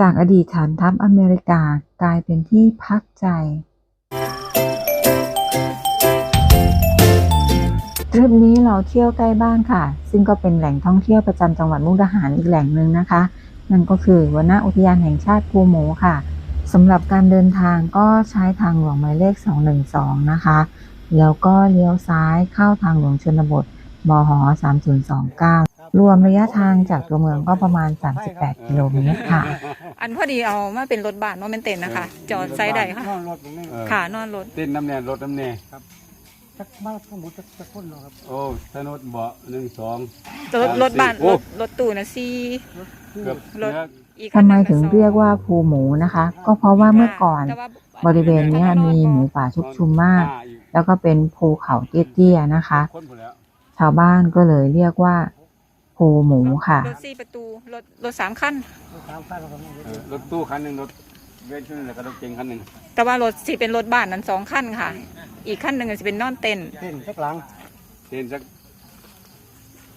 จากอดีตฐานทัพอเมริกากลายเป็นที่พักใจ ทริปนี้เราเที่ยวใกล้บ้านค่ะ ซึ่งก็เป็นแหล่งท่องเที่ยวประจำจังหวัดมุกดาหารอีกแหล่งหนึ่งนะคะ นั่นก็คือวนอุทยานแห่งชาติภูหมูค่ะสำหรับการเดินทางก็ใช้ทางหลวงหมายเลข 212 นะคะ แล้วก็เลี้ยวซ้ายเข้าทางหลวงชนบทมห3029 รวมระยะทางจากตัวเมืองก็ประมาณ 38 กิโลเมตรค่ะ อันพอดีเอามาเป็นรถบ้านโนเมนเต็นนะคะ จอดไซด์ใดค่ะนอนรถตรงนี้เออค่ะนอนรถเต้นน้ำแน่รถน้ำแน่จักบ้านทั้งหมดจักจักคนเนาะครับโอ้ถนนเบาะหนึ่งสอง รถรถบ้านโอ้ รถรถตู้นะซี่เกือบรถเนื้อ อีกทำไมคันหนึ่ถึงเรียกว่าภูหมูนะคะ ก็เพราะว่าเมื่อก่อน แต่ว่าบริเวณเนี้ยมีหมูป่าชุกชุมมาก แล้วก็เป็นภูเขาเตี้ยๆนะคะคนหมดแล้วชาวบ้านก็เลยเรียกว่า ภูหมูค่ะ รถซี่ประตู รถรถสามคันสามขั้นครับเออรถตู้คันหนึ่งรถเวนชั่นแล้วก็รถเก๋งคันหนึ่งแต่ว่ารถสี่เป็นรถบ้านนั้นสองคันค่ะ อีกคันหนึ่งจะเป็นนอนเต็นท์เต้นสักหลังเต้นสัก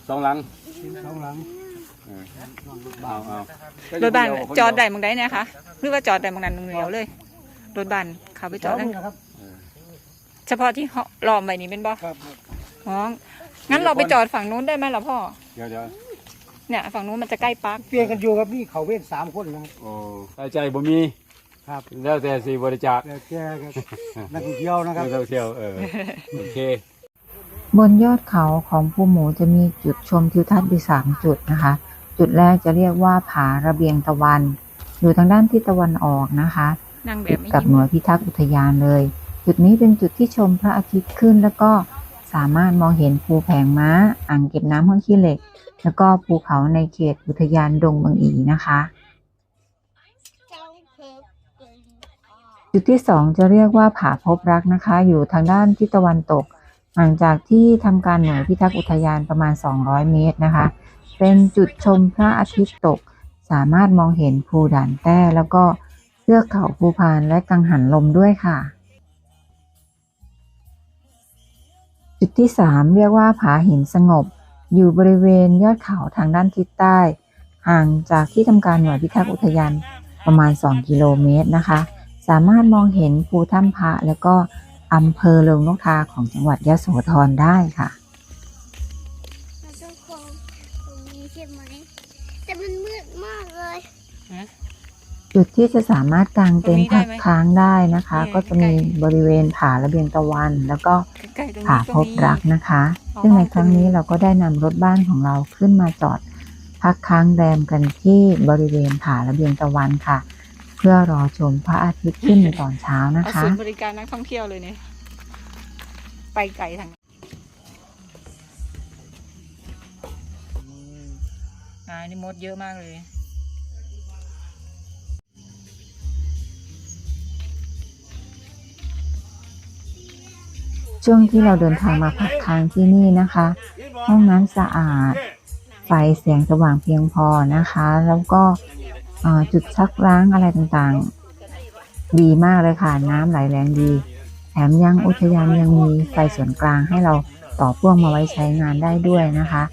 สองหลังเต้นสองหลังเออเอาเอารถบ้านคเยวจอดได้หมองใดเนี่ยคะหรือว่าจอดได้หมองนั้นหนึ่งเดียวเลย รถบ้านเขาไปจอดนั่นนะครับเออเฉพาะที่เขาล้อมไว้นี่เป็นบ่ครับอ๋องั้ นเราไปจอดฝั่งนู้นได้ไหมล่ะพ่อ เดี๋ยวเดี๋ยวเนี่ยฝั่งนู้นมันจะใกล้ปาร์คเปลี่ยนกันอยู่ครับนี่เขาเว้นสามคนนะครับโอ้ใจใจบ่มี ครับแล้วแต่สิบริจาคแต่แกก็นักท่องเที่ยวนะครับ นักท่องเที่ยวเออโอเค บนยอดเขาของภูหมูจะมีจุดชมทิวทัศน์อยู่สามจุดนะคะ จุดแรกจะเรียกว่าผาระเบียงตะวัน อยู่ทางด้านทิศตะวันออกนะคะนั่งแบติบดไม่กับยิ้หมน่วยพิทักษ์อุทยานเลย จุดนี้เป็นจุดที่ชมพระอาทิตย์ขึ้นแล้วก็ สามารถมองเห็นภูแผงม้า อ่างเก็บน้ำห้องขี้เหล็ก แล้วก็ภูเขาในเขตอุทยานดงบางอีนะคะ จุดที่สองจะเรียกว่าผาพบรักนะคะ อยู่ทางด้านทิศตะวันตก ห่างจากที่ทำการหน่วยพิทักษ์อุทยานประมาณ 200 เมตรนะคะ เป็นจุดชมพระอาทิตย์ตก สามารถมองเห็นภูด่านแต้แล้วก็เทือกเขาภูพานและกังหันลมด้วยค่ะ จุดที่สามเรียกว่าผาหินสงบ อยู่บริเวณยอดเขาทางด้านทิศใต้ ห่างจากที่ทำการหน่วยพิทักษ์อุทยานประมาณ 2 กิโลเมตรนะคะ สามารถมองเห็นภูถ้ำพระแล้วก็อำเภอเริงนกทาของจังหวัดยะโสธรได้ค่ะเราต้องคงตรงนี้ใช่ไหมแต่มันมืดมากเลย จุดที่จะสามารถกางเต็นท์พักตรงนี้ได้ไหมค้างได้นะคะอืมก็จะมีบริเวณผาระเบียงตะวัน แล้วก็ใกล้ๆตรงผานี้พบรักนะคะอ๋อซึ่งในครั้งนี้เราก็ได้นำรถบ้านของเราขึ้นมาจอดพักค้างแรมกันที่บริเวณผาระเบียงตะวันค่ะ เพื่อรอชมพระอาทิตย์ขึ้นในตอนเช้านะเอาคะศูนย์บริการนักท่องเที่ยวเลยเนี่ยไปไกลทางนี้อ่านี่มดเยอะมากเลย ช่วงที่เราเดินทางมาพักค้างที่นี่นะคะ ห้องน้ำสะอาด ไฟเสียงสว่างเพียงพอนะคะ แล้วก็จุดชักล้างอะไรต่างๆ ดีมากเลยค่ะ น้ำไหลแรงดี แถมยังอุทยานยังมีไฟส่วนกลางให้เราต่อพ่วงมาไว้ใช้งานได้ด้วยนะคะ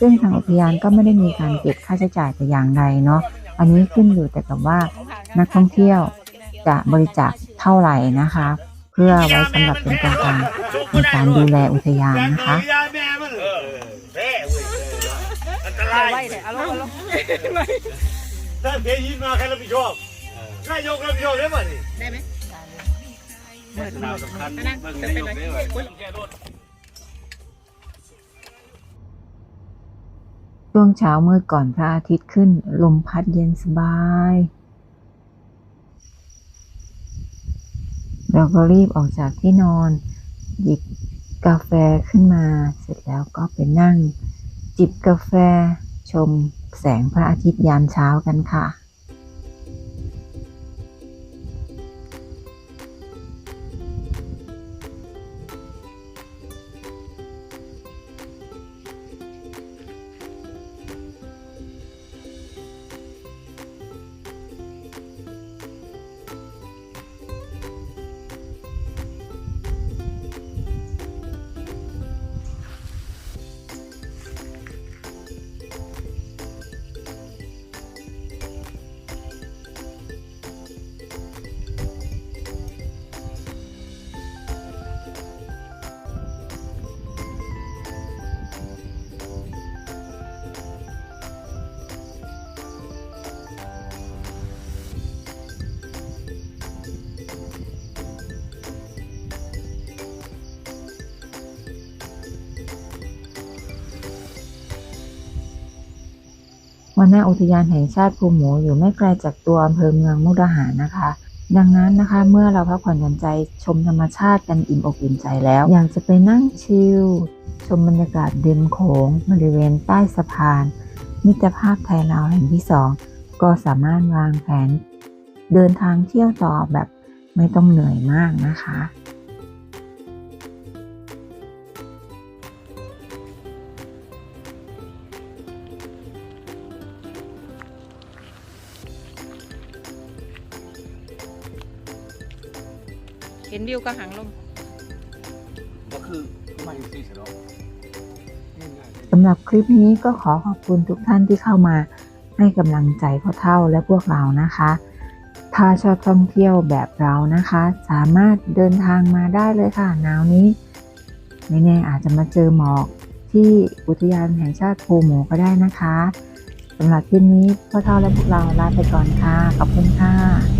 ซึ่งทางอุทยานก็ไม่ได้มีการเก็บค่าใช้จ่ายแต่อย่างใดเนาะ อันนี้ขึ้นอยู่แต่กับว่านักท่องเที่ยวจะบริจาคเท่าไหร่นะคะ พื่อไว้สำหรับเป็นกลางในการดูแลอุทยานนะคะเดี๋ยวไว้เลยเอาลงเอาลงถ้าเพยินมาใครรับผิดชอบนายกรับผิดชอบได้ไหมได้ไหมสำคัญเบิ่งนายกเด้อช่วงเช้ามืดก่อนพระอาทิตย์ขึ้น ลมพัดเย็นสบาย เราก็รีบออกจากที่นอน หยิบกาแฟขึ้นมา เสร็จแล้วก็ไปนั่ง จิบกาแฟชมแสงพระอาทิตย์ยามเช้ากันค่ะ วันหน้าอุทยานแห่งชาติภูหมูอยู่ไม่ไกลจากตัวอำเภอเมืองมุกดาหารนะคะ ดังนั้นนะคะเมื่อเราพักผ่อนหย่อนใจชมธรรมชาติกันอิ่มอกอิ่มใจแล้ว อยากจะไปนั่งชิลชมบรรยากาศริมโขงบริเวณใต้สะพาน มิตรภาพไทยลาวแห่งที่สองก็สามารถวางแผน เดินทางเที่ยวต่อแบบไม่ต้องเหนื่อยมากนะคะ เห็นวิวก็หางลม ก็คือมาอยู่ที่สระสำหรับคลิปนี้ก็ขอขอบคุณทุกท่านที่เข้ามาให้กำลังใจพ่อเท่าและพวกเรานะคะ ถ้าชอบท่องเที่ยวแบบเรานะคะ สามารถเดินทางมาได้เลยค่ะหนาวนี้ไม่แน่อาจจะมาเจอหมอกที่อุทยานแห่งชาติภูหมูก็ได้นะคะสำหรับคลิปนี้พ่อเท่าและพวกเราลาไปก่อนค่ะ ขอบคุณค่ะ